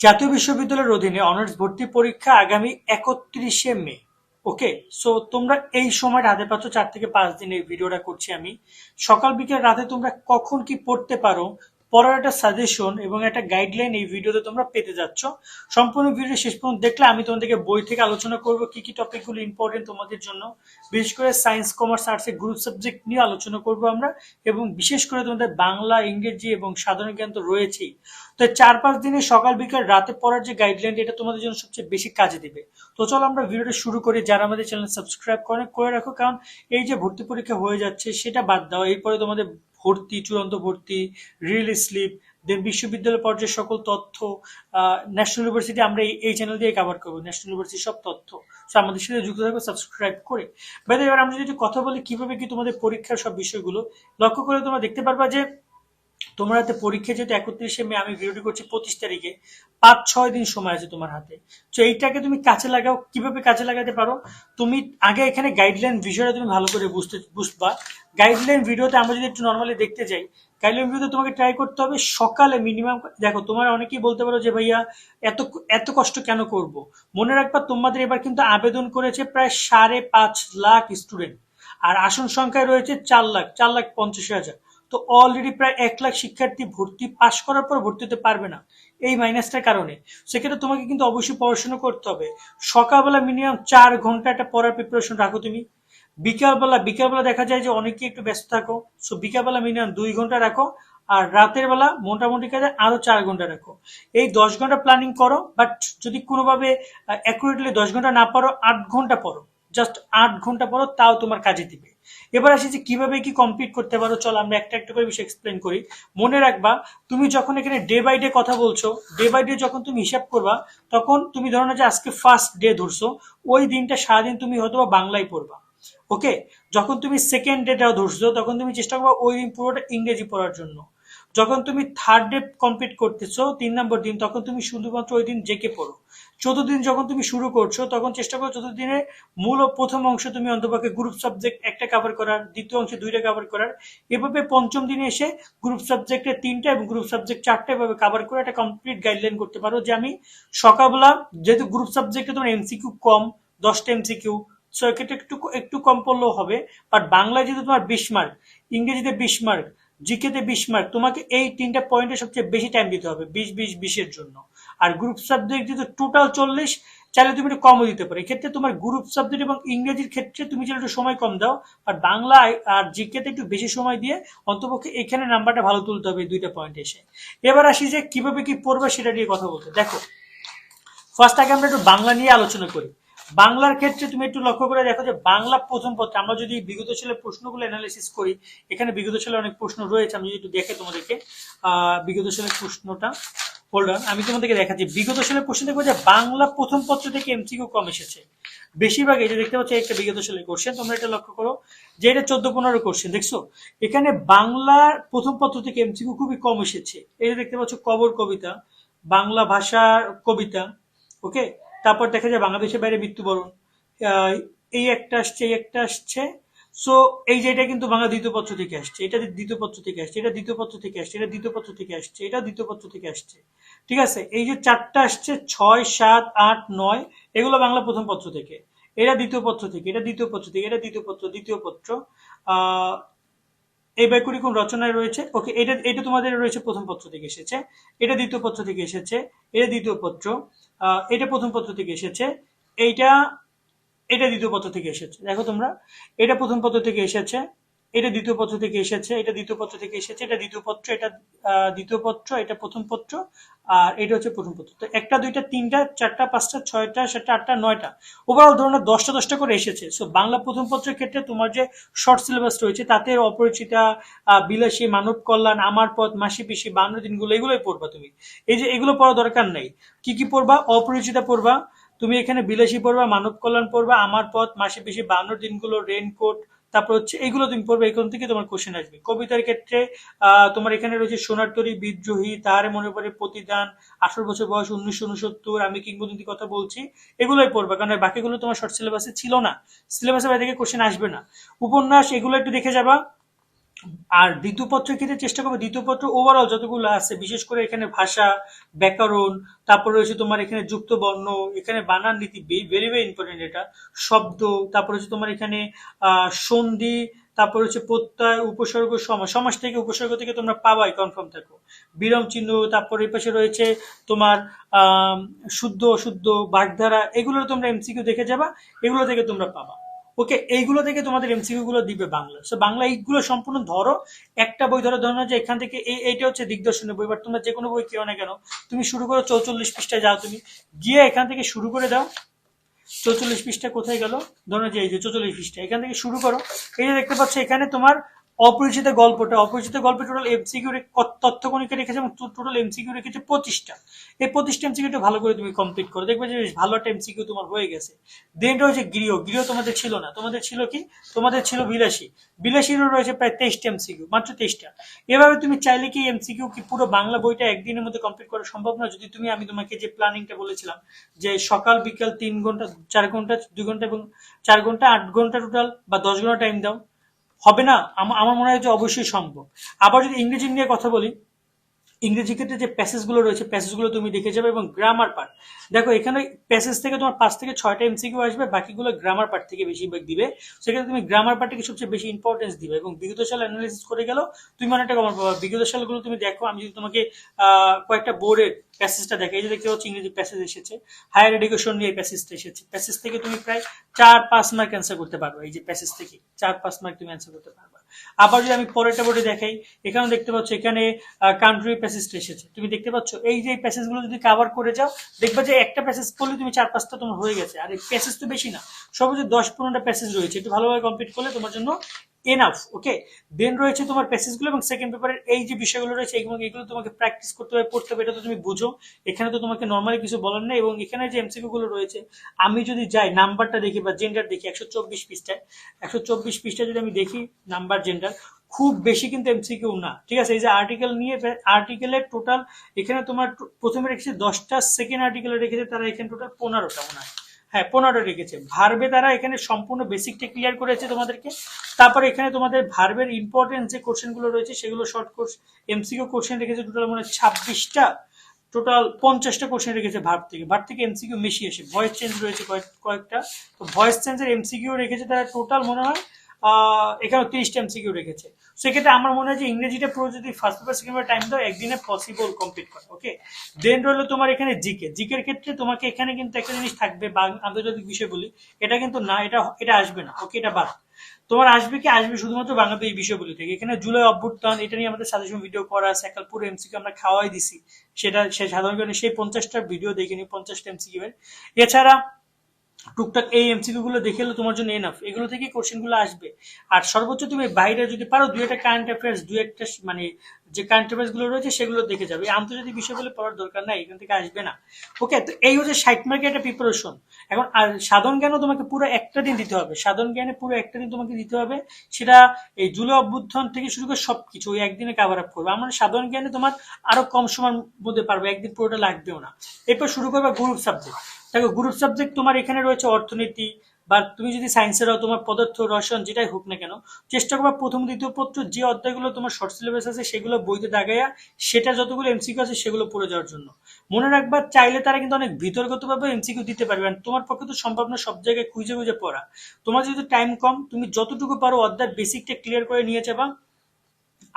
জাতীয় বিশ্ববিদ্যালয়ের অধীনে অনার্স ভর্তি পরীক্ষা আগামী একত্রিশে মে। ওকে সো তোমরা এই সময়টা হাতে পাচ্ছ চার থেকে পাঁচ দিন এই ভিডিওটা করছি আমি। সকাল বিকেল রাতে তোমরা কখন কি পড়তে পারো পড়ার একটা সাজেশন এবং একটা গাইডলাইন এই ভিডিওতে তোমরা পেতে যাচ্ছ। সম্পূর্ণ ভিডিও শেষ পর্যন্ত দেখলে আমি তোমাদেরকে বই থেকে আলোচনা করব, কি কি টপিকগুলো ইম্পর্টেন্ট তোমাদের জন্য। বিশেষ করে সায়েন্স কমার্স আর্টসের গ্রুপ সাবজেক্ট নিয়ে আলোচনা করব আমরা এবং বিশেষ করে তোমাদের বাংলা, ইংরেজি এবং সাধারণ জ্ঞান তো রয়েছেই। তো চার পাঁচ দিনে সকাল, বিকাল, রাতে পড়ার যে গাইডলাইন এটা তোমাদের জন্য সবচেয়ে বেশি কাজে দিবে। তো চলো আমরা ভিডিওটা শুরু করি। যারা আমাদের চ্যানেল সাবস্ক্রাইব করে করে রাখো, কারণ এই যে ভর্তি পরীক্ষা হয়ে যাচ্ছে, সেটা বাদ দাও। এরপরে তোমাদের ভর্তি, চূড়ান্ত ভর্তি রিল স্লিপ দেন বিশ্ববিদ্যালয় পর্যায়ের সকল তথ্য ন্যাশনাল ইউনিভার্সিটি আমরা এই- চ্যানেল দিয়ে কভার করব। ন্যাশনাল ইউনিভার্সিটির সব তথ্য। সো আমাদের সাথে যুক্ত থাকবে সাবস্ক্রাইব করে। বাইরে এবার আমরা যদি কথা বলি, কীভাবে কি তোমাদের পরীক্ষার সব বিষয়গুলো, লক্ষ্য করে তোমরা দেখতে পারবা যে তোমার হাতে পরীক্ষা যেহেতু একত্রিশে মে, আমি ভিডিওটি করছি পঁচিশ তারিখে। পাঁচ, ছয় দিন সময় আছে তোমার হাতে। তো এইটাকে তুমি কাছে লাগাও। কীভাবে কাজে লাগাতে পারো? তুমি আগে এখানে গাইডলাইন বিষয়টা তুমি ভালো করে বুঝতে, বুঝবা। গাইডলাইন ভিডিওতে আমরা যদি একটু নর্মালি দেখতে যাই গাইডলাইন ভিডিওতে তোমাকে ট্রাই করতে হবে সকালে মিনিমাম দেখো, তোমার অনেকেই বলতে পারো যে, ভাইয়া, এত এত কষ্ট কেন করব? মনে রাখবা, তোমাদের এবার কিন্তু আবেদন করেছে প্রায় সাড়ে পাঁচ লাখ স্টুডেন্ট আর আসন সংখ্যায় রয়েছে চার লাখ চার লাখ পঞ্চাশ হাজার। তো অলরেডি প্রায় এক লাখ শিক্ষার্থী ভর্তি, পাশ করার পর ভর্তি হতে পারবে না এই মাইনাসটার কারণে। সেক্ষেত্রে তোমাকে কিন্তু অবশ্যই পড়াশোনা করতে হবে। সকালবেলা মিনিমাম চার ঘণ্টা একটা পড়ার প্রিপারেশন রাখো তুমি। বিকালবেলা বিকালবেলা দেখা যায় যে অনেকে একটু ব্যস্ত থাকো। সো বিকালবেলা মিনিমাম দুই ঘণ্টা রাখো আর রাতের বেলা মোটামুটি কাজে আরও চার ঘণ্টা রাখো। এই দশ ঘণ্টা প্ল্যানিং করো বাট যদি কোনোভাবে অ্যাকুরেটলি দশ ঘণ্টা না পারো, আট ঘণ্টা পড়ো। জাস্ট আট ঘণ্টা পড়ো, তাও তোমার কাজে দিবে। এবার আসি যে কীভাবে কি কমপ্লিট করতে পারো, চল আমরা একটা একটা করে বিষয় এক্সপ্লেন করি। মনে রাখবা, তুমি যখন এখানে ডে বাই ডে কথা বলছো ডে বাই ডে যখন তুমি হিসাব করবা, তখন তুমি ধরো না যে আজকে ফার্স্ট ডে ধরছো, ওই দিনটা সারাদিন তুমি হয়তো বা বাংলায় পড়বা। ওকে যখন তুমি সেকেন্ড ডেটা ধরছো, তখন তুমি চেষ্টা করবা ওই দিন পুরোটা ইংরেজি পড়ার জন্য। যখন তুমি থার্ড ডে কমপ্লিট করতেছো, তিন নম্বর দিন, তখন তুমি শুধুমাত্র ওই দিন জেকে পড়ো। চতুর্থ দিন যখন তুমি শুরু করছ, তখন চেষ্টা করো চতুর্থ দিনে মূল ও প্রথম অংশ তুমি অন্তপক্ষে গ্রুপ সাবজেক্ট একটা কভার করার, দ্বিতীয় অংশে দুইটা কভার করার। এভাবে পঞ্চম দিনে এসে গ্রুপ সাবজেক্টে তিনটা এবং গ্রুপ সাবজেক্ট চারটা এভাবে কভার করে একটা কমপ্লিট গাইডলাইন করতে পারো যে আমি সকালবেলা যেহেতু গ্রুপ সাবজেক্টে তোমার এমসিকিউ কম, দশটা এমসিকিউ সো এক্ষেত্রে একটু একটু কম পড়লেও হবে। বাট বাংলায় যেহেতু তোমার বিশ মার্ক ইংরেজিতে বিশ মার্ক জিকেতে বিশ মার্ক তোমাকে এই তিনটা পয়েন্টে সবচেয়ে বেশি টাইম দিতে হবে, বিশ বিশ বিশের জন্য। আর গ্রুপ সাবজেক্ট যেহেতু টোটাল চল্লিশ, চাইলে তুমি একটু কমও দিতে পারো। এক্ষেত্রে তোমার গ্রুপ সাবজেক্ট এবং ইংরেজির ক্ষেত্রে তুমি চাইলে একটু সময় কম দাও, আর বাংলা আর জিকেতে একটু বেশি সময় দিয়ে অন্তপক্ষে এখানে নাম্বারটা ভালো তুলতে হবে দুইটা পয়েন্ট এসে। এবার আসি যে কীভাবে কি পড়বে সেটা নিয়ে কথা বলতে। দেখো ফার্স্ট আগে আমরা একটু বাংলা নিয়ে আলোচনা করি। বাংলার ক্ষেত্রে তুমি একটু লক্ষ্য করে দেখো যে বাংলা প্রথম পত্রে, আমরা যদি বিগত সালের প্রশ্নগুলো অ্যানালিসিস করি, এখানে বিগত সালের অনেক প্রশ্ন রয়েছে, আমি যদি একটু দেখে তোমাদেরকে বিগত সালের প্রশ্নটা। হোল্ড আমি তোমাদেরকে দেখাচ্ছি। বিগত সালের প্রশ্ন দেখব যে বাংলা প্রথম পত্র থেকে এমসিকিউ কম এসেছে। বেশিরভাগ যে দেখতে পাচ্ছ, একটা বিগত সালের কোশ্চেন তোমরা এটা লক্ষ্য করো যে এটা চোদ্দ পনেরো কোশ্চেন দেখছ? এখানে বাংলার প্রথম পত্র থেকে এমসিকিউ খুবই কম এসেছে। যে দেখতে পাচ্ছ, কবর কবিতা, বাংলা ভাষার কবিতা ওকে তারপর দেখা যায় বাংলাদেশের বাইরে মৃত্যুবরণ এই একটা আসছে, এই একটা আসছে। সো এই যে এটা কিন্তু বাংলা দ্বিতীয় পত্র থেকে আসছে। এটা দ্বিতীয় পত্র থেকে আসছে, এটা দ্বিতীয় পত্র থেকে আসছে, এটা দ্বিতীয় পত্র থেকে আসছে, এটা দ্বিতীয় পত্র থেকে আসছে। ঠিক আছে? এই যে চারটা আসছে, ছয়, সাত, আট, নয়, এগুলো বাংলা প্রথম পত্র থেকে। এটা দ্বিতীয় পত্র থেকে, এটা দ্বিতীয় পত্র থেকে, এটা দ্বিতীয় পত্র দ্বিতীয় পত্র। এই বাইকুটি কোন রচনায় রয়েছে। ওকে, এটা এটা তোমাদের রয়েছে প্রথম পত্র থেকে এসেছে। এটা দ্বিতীয় পত্র থেকে এসেছে। এটা দ্বিতীয় পত্র। এটা প্রথম পত্র থেকে এসেছে। এইটা, এটা দ্বিতীয় পত্র থেকে এসেছে। দেখো তোমরা। এটা প্রথম পত্র থেকে এসেছে। এটা দ্বিতীয় পত্র থেকে এসেছে, এটা দ্বিতীয় পত্র থেকে এসেছে, এটা দ্বিতীয় পত্র, এটা দ্বিতীয় পত্র, এটা প্রথম পত্র, আর এটা হচ্ছে প্রথম পত্র। তো একটা, দুইটা, তিনটা, চারটা, পাঁচটা, ছয়টা, সাতটা, আটটা, নয়টা। ওভারঅল ধরনের দশটা দশটা করে এসেছে। সো বাংলা প্রথম পত্রের ক্ষেত্রে তোমার যে শর্ট সিলেবাস রয়েছে, তাতে অপরিচিতা বিলাসী, মানব কল্যাণ, আমার পথ, মাসি পিসি বান্ন দিনগুলো, এগুলোই পড়বা তুমি। এই যে এগুলো পড়া দরকার নেই। কি কি পড়বা? অপরিচিতা পড়বা। তুমি এখানে বিলাসী পড়বা, মানব কল্যাণ পড়বা, আমার পথ, মাসে পিসি বান্ন দিনগুলো রেনকোট তারপর হচ্ছে এগুলো তুমি পড়বে, এখান থেকে তোমার কোশ্চেন আসবে। কবিতার ক্ষেত্রে তোমার এখানে রয়েছে সোনার তরী বিদ্রোহী তাহারে মনে পড়ে প্রতিদান, আঠারো বছর বয়স উনিশশো উনসত্তর, আমি কিংবদন্তি কথা বলছি, এগুলোই পড়বে, কারণ বাকিগুলো তোমার শর্ট সিলেবাসে ছিল না। সিলেবাসের বাইরে থেকে কোশ্চেন আসবে না। উপন্যাস, এগুলো একটু দেখে যাবা। আর দ্বিতীয় পত্রের ক্ষেত্রে চেষ্টা করবে? দ্বিতীয় পত্র ওভারঅল যতগুলো আছে, বিশেষ করে এখানে ভাষা, ব্যাকরণ, তারপর রয়েছে তোমার এখানে যুক্ত বর্ণ, এখানে বানান নীতি ভেরি ভেরি ইম্পর্টেন্ট এটা। শব্দ, তারপর হচ্ছে তোমার এখানে সন্ধি, তারপর হচ্ছে প্রত্যয়, উপসর্গ সমাস সমাস থেকে উপসর্গ থেকে তোমরা পাবাই কনফার্ম থাকো। বিরাম চিহ্ন, তারপর এই পাশে রয়েছে তোমার শুদ্ধ, অশুদ্ধ, বাগধারা, এগুলো তোমরা এমসিকিউ দেখে যাবা, এগুলো থেকে তোমরা পাবা। ওকে, এইগুলো থেকে তোমাদের এমসিকিউ গুলো দিবে বাংলা। সো বাংলা এইগুলো সম্পূর্ণ ধরো। একটা বই ধরো ধরো যে এখান থেকে এই, এইটা হচ্ছে দিগদর্শনের বই বা তোমরা যে কোনো বই কেউ না কেন, তুমি শুরু করো চৌচল্লিশ পৃষ্ঠায় যাও তুমি। গিয়ে এখান থেকে শুরু করে দাও। চৌচল্লিশ পৃষ্ঠা কোথায় গেল? ধরো যে এই যে চৌচল্লিশ পৃষ্ঠা, এখান থেকে শুরু করো। এই যে দেখতে পাচ্ছ, এখানে তোমার অপরিচিত গল্পটা, অপরিচিত গল্পে টোটাল এমসিকিউ তথ্য কণিকা রেখেছে এবং টোটাল এমসিকিউ রেখেছে পঁচিশটা। এই পঁচিশটা এমসিকিউটা ভালো করে তুমি কমপ্লিট করো। দেখবে যে বেশ ভালো একটা এমসিকিউ তোমার হয়ে গেছে। দেন রয়েছে গৃহ। গৃহ তোমাদের ছিল না। তোমাদের ছিল কি? তোমাদের ছিল বিলাসী। বিলাসীরও রয়েছে প্রায় তেইশটা এমসিকিউ মাত্র তেইশটা। এভাবে তুমি চাইলে কি এমসিকিউ কি পুরো বাংলা বইটা একদিনের মধ্যে কমপ্লিট করা সম্ভব না যদি তুমি, আমি তোমাকে যে প্ল্যানিংটা বলেছিলাম, যে সকাল, বিকাল তিন ঘণ্টা, চার ঘণ্টা, দুই ঘণ্টা এবং চার ঘণ্টা, আট ঘণ্টা টোটাল বা দশ ঘণ্টা টাইম দাও হবে না আমার মনে হয় যে অবশ্যই সম্ভব। আবার যদি ইংরেজি নিয়ে কথা বলি ইংরেজি ক্ষেত্রে যে প্যাসেজগুলো রয়েছে প্যাসেজগুলো তুমি দেখে যাবে এবং গ্রামার পার্ট দেখো, এখানে প্যাসেজ থেকে তোমার পাঁচ থেকে ছয়টা এমসিকিউ আসবে, বাকিগুলো গ্রামার পার্ট থেকে বেশিরভাগ দিবে। সেক্ষেত্রে তুমি গ্রামার পার্টকে সবচেয়ে বেশি ইম্পর্টেন্স দিবে এবং বিগত সাল অ্যানালিসিস করে গেল, তুমি অনেকটা কমার পাবা। বিগত সালগুলো তুমি দেখো, আমি যদি তোমাকে কয়েকটা বোর্ডের প্যাসেজটা দেখে এই যে দেখতে পাচ্ছি ইংরেজি প্যাসেজ এসেছে। হায়ার এডুকেশন নিয়ে প্যাসেজটা এসেছে। প্যাসেজ থেকে তুমি প্রায় চার, পাঁচ মার্ক অ্যান্সার করতে পারবে, এই যে প্যাসেজ থেকে। চার, পাঁচ মার্ক তুমি অ্যান্সার করতে পারবে। আবার যদি আমি পরেরটা বোর্ডে দেখাই, এখানেও দেখতে পাচ্ছ, এখানে কান্ট্রি প্যাসেজটা এসেছে। তুমি দেখতে পাচ্ছ, এই যে প্যাসেজগুলো যদি কাভার করে যাও, দেখবে যে একটা প্যাসেজ করলে তুমি চার পাঁচটা তোমার হয়ে গেছে। আর এই প্যাসেজ তো বেশি না সর্বোচ্চ দশ পনেরোটা প্যাসেজ রয়েছে, একটু ভালোভাবে কমপ্লিট করলে তোমার জন্য এনাফ ওকে দেন রয়েছে তোমার প্যাসেজগুলো এবং সেকেন্ড পেপারের এই যে বিষয়গুলো রয়েছে এগুলো এগুলো তোমাকে প্র্যাকটিস করতে হবে, পড়তে হবে, এটা তো তুমি বুঝো। এখানে তো তোমাকে নর্মালি কিছু বলার নেই এবং এখানে যে এমসিকিউ গুলো রয়েছে, আমি যদি যাই নাম্বারটা দেখি বা জেন্ডার দেখি, একশো চব্বিশ পৃষ্ঠায় একশো চব্বিশ পৃষ্ঠায় যদি আমি দেখি নাম্বার জেন্ডার খুব বেশি কিন্তু এমসিকিউ না, ঠিক আছে? এই যে আর্টিকেল নিয়ে আর্টিকেলের টোটাল এখানে তোমার প্রথমে রেখেছে দশটা সেকেন্ড আর্টিকেলে রেখেছে তারা এখানে টোটাল পনেরোটা মনে হয়। হ্যাঁ পনেরোটা রেখেছে। ভার্বে তারা এখানে সম্পূর্ণ বেসিকটা ক্লিয়ার করেছে তোমাদেরকে। তারপর এখানে তোমাদের ভার্বের ইম্পর্টেন্ট যে কোশ্চেনগুলো রয়েছে, সেগুলো শর্ট কোর্স এমসিকিউ কোশ্চেন রেখেছে টোটাল মনে হয় ছাব্বিশটা। টোটাল পঞ্চাশটা কোশ্চেন রেখেছে ভার্ব থেকে। ভার্ব থেকে এমসিকিউ মিশিয়ে এসে ভয়েস চেঞ্জ রয়েছে কয়েক- কয়েকটা। তো ভয়েস চেঞ্জের এমসিকিউ রেখেছে। তারা টোটাল মনে হয় এখানে তিরিশটা এমসিকিউ রেখেছে। সেক্ষেত্রে আমার মনে হয় যে ইংরেজিটা পুরো যদি first paper second paper time দাও, একদিনে পসিবল কমপ্লিট করা ওকে দেন রইল তোমার এখানে জিকে জিকের ক্ষেত্রে তোমাকে এখানে কিন্তু একটা জিনিস থাকবে আন্তর্জাতিক বিষয় বলি, এটা কিন্তু না, এটা এটা আসবে না ওকে এটা বাদ। তোমার আসবে কি? আসবে শুধুমাত্র বাংলাদেশ বিষয়গুলি থেকে। এখানে জুলাই অভ্যুত্থান, এটা নিয়ে আমাদের সাজেশন ভিডিও করা আছে একাল পুরো এমসিকিউ আমরা খাওয়াই দিছি। সেটা সে সাধারণ সেই পঞ্চাশটা ভিডিও দেখে নি পঞ্চাশটা এর। এছাড়া টুকটাক এই এমসিকিউ গুলো দেখে এলে তোমার জন্য এনাফ এগুলো থেকে কোশ্চেনগুলো আসবে। আর সর্বোচ্চ তুমি বাইরে যদি পারো, দুই একটা কারেন্ট অ্যাফেয়ার্স দুই একটা মানে যে কারেন্ট অ্যাফেয়ার্সগুলো রয়েছে, সেগুলো দেখে যাবে। আন্তর্জাতিক বিষয়গুলো পড়ার দরকার নাই, এখান থেকে আসবে না। ওকে তো এই হচ্ছে ষাট মার্কের একটা প্রিপারেশন এখন, আর সাধারণ জ্ঞানও তোমাকে পুরো একটা দিন দিতে হবে। সাধারণ জ্ঞানে পুরো একটা দিন তোমাকে দিতে হবে। সেটা এই জুলাই অভ্যুত্থান থেকে শুরু করে সবকিছু, ওই একদিনে কাভার আপ করবে। আমার সাধারণ জ্ঞানে তোমার আরও কম সময়ের মধ্যে পারবে, একদিন পুরোটা লাগবেও না। এরপর শুরু করবে গ্রুপ সাবজেক্ট দেখো গ্রুপ সাবজেক্ট তোমার এখানে রয়েছে অর্থনীতি, বা তুমি যদি সায়েন্সের হও তোমার পদার্থ, রসায়ন, যেটাই হোক না কেন, চেষ্টা করবা প্রথম, দ্বিতীয়, পত্র, যে অধ্যায়গুলো তোমার শর্ট সিলেবাস আছে, সেগুলো বইতে দাগাইয়া, সেটা যতগুলো এমসিকিউ আছে, সেগুলো পড়ে যাওয়ার জন্য। মনে রাখবা, চাইলে তারা কিন্তু অনেক বিতর্কতভাবে এমসিকিউ দিতে পারবে আর তোমার পক্ষে তো সম্ভব না সব জায়গায় খুঁজে খুঁজে পড়া। তোমার যদি টাইম কম, তুমি যতটুকু পারো অধ্যায় বেসিকটা ক্লিয়ার করে নিয়ে যাবা।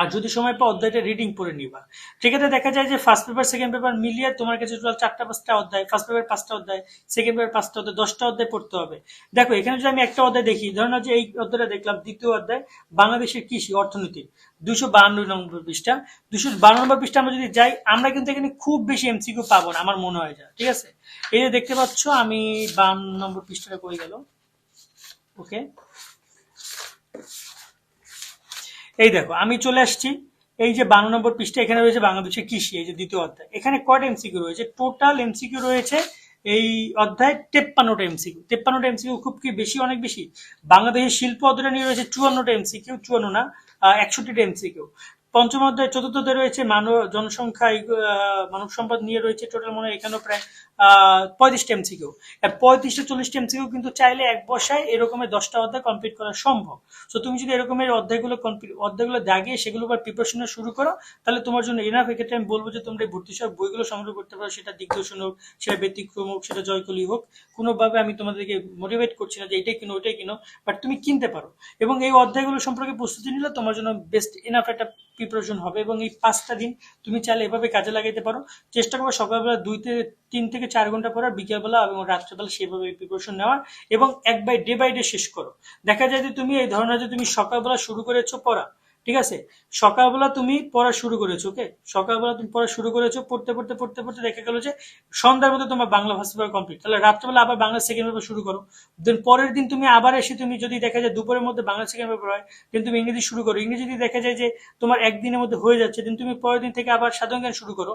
আর যদি সময় পাও অধ্যায়টা রিডিং পড়ে নিবা। সেক্ষেত্রে দেখা যায় যে ফার্স্ট পেপার সেকেন্ড পেপার মিলিয়ে তোমার কাছে টোটাল চারটা, পাঁচটা অধ্যায় ফার্স্ট পেপার পাঁচটা অধ্যায় সেকেন্ড পেপার পাঁচটা অধ্যায়, দশটা অধ্যায় পড়তে হবে। দেখো, এখানে যদি আমি একটা অধ্যায় দেখি, ধরো যে এই অধ্যায়টা দেখলাম, দ্বিতীয় অধ্যায়, বাংলাদেশের কৃষি, অর্থনীতি দুশো বাহান্ন নম্বর পৃষ্ঠা। দুশো বান্ন নম্বর পৃষ্ঠা আমরা যদি যাই, আমরা কিন্তু এখানে খুব বেশি এমসিকিউ পাবো না, আমার মনে হয় যা, ঠিক আছে? এই যে দেখতে পাচ্ছ, আমি বান্ন নম্বর পৃষ্ঠাটা করে গেল? ওকে এই দেখো, আমি চলে আসছি। এই যে বান্ন নম্বর পৃষ্ঠা, এখানে রয়েছে বাংলাদেশের কৃষি, এই যে দ্বিতীয় অধ্যায়। এখানে কয়টা এমসিকিউ রয়েছে? টোটাল এমসিকিউ রয়েছে এই অধ্যায় তেপ্পান্নটা এমসিকিউ তেপ্পান্নটা এমসিকিউ খুব কি বেশি, অনেক বেশি? বাংলাদেশের শিল্প অধ্যায়টা নিয়ে রয়েছে চুয়ান্নটা এমসিকিউ চুয়ান্ন না একষট্টিটা এমসিকিউ পঞ্চম অধ্যায়, চতুর্থ অধ্যায় রয়েছে মানব, জনসংখ্যা মানব সম্পদ নিয়ে রয়েছে টোটাল মনে হয় এখানেও প্রায় পঁয়ত্রিশটা এমসিকিউ পঁয়ত্রিশটা চল্লিশটা এমসিকিউ কিন্তু চাইলে এক বসায় এরকমের দশটা অধ্যায় কমপ্লিট করা সম্ভব। তো তুমি যদি এরকমের অধ্যায়গুলো কমপ্লিট অধ্যায়গুলো দাগিয়ে সেগুলো আবার প্রিপারেশন শুরু করো, তাহলে তোমার জন্য এনাফ এক্ষেত্রে আমি বলব যে তোমরা ভর্তি সব বইগুলো সংগ্রহ করতে পারো। সেটা দিগ্দর্শন হোক, সেটা ব্যতিক্রম হোক, সেটা জয়কলি হোক, কোনোভাবে আমি তোমাদেরকে মোটিভেট করছি না যে এটাই কিনো, ওইটাই কিনো বাট তুমি কিনতে পারো। এবং এই অধ্যায়গুলো সম্পর্কে প্রস্তুতি নিলে তোমার জন্য বেস্ট এনাফ একটা প্রিপারেশন হবে। এবং এই পাঁচটা দিন তুমি চাইলে এভাবে কাজে লাগাইতে পারো। চেষ্টা করব সকালবেলা দুই থেকে তিন থেকে চার ঘণ্টা পড়ার বিকেলবেলা এবং রাত্রেবেলা সেভাবে প্রিপারেশন নেওয়ার এবং এক বাই ডে বাই ডে শেষ করো। দেখা যায় যে তুমি এই ধরনের যে তুমি সকালবেলা শুরু করেছ পড়া ঠিক আছে? সকালবেলা তুমি পড়া শুরু করেছ ওকে সকালবেলা তুমি পড়া শুরু করেছ, পড়তে পড়তে পড়তে পড়তে দেখা গেলো যে সন্ধ্যার মধ্যে তোমার বাংলা ফার্স্ট পেপার কমপ্লিট তাহলে রাত্রেবেলা আবার বাংলা সেকেন্ড পেপার শুরু করো। দেন পরের দিন তুমি আবার এসে তুমি যদি দেখা যায় দুপুরের মধ্যে বাংলা সেকেন্ড পেপার হয় দেন তুমি ইংরেজি শুরু করো। ইংরেজি যদি দেখা যায় যে তোমার একদিনের মধ্যে হয়ে যাচ্ছে দেন তুমি পরের দিন থেকে আবার সাধারণ জ্ঞান শুরু করো।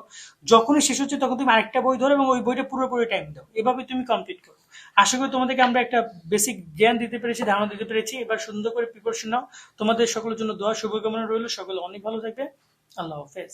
যখনই শেষ হচ্ছে তখন তুমি আরেকটা বই ধরো এবং ওই বইটা পুরোপুরি টাইম দাও। এভাবে তুমি কমপ্লিট করো। আশা করি তোমাদেরকে আমরা একটা বেসিক জ্ঞান দিতে পেরেছি, ধারণা দিতে পেরেছি। এবার সুন্দর করে প্রিপারেশন নাও। তোমাদের সকলের জন্য দোয়া শুভকামনা রইল সকলে অনেক ভালো থাকবে আল্লাহ হাফেজ।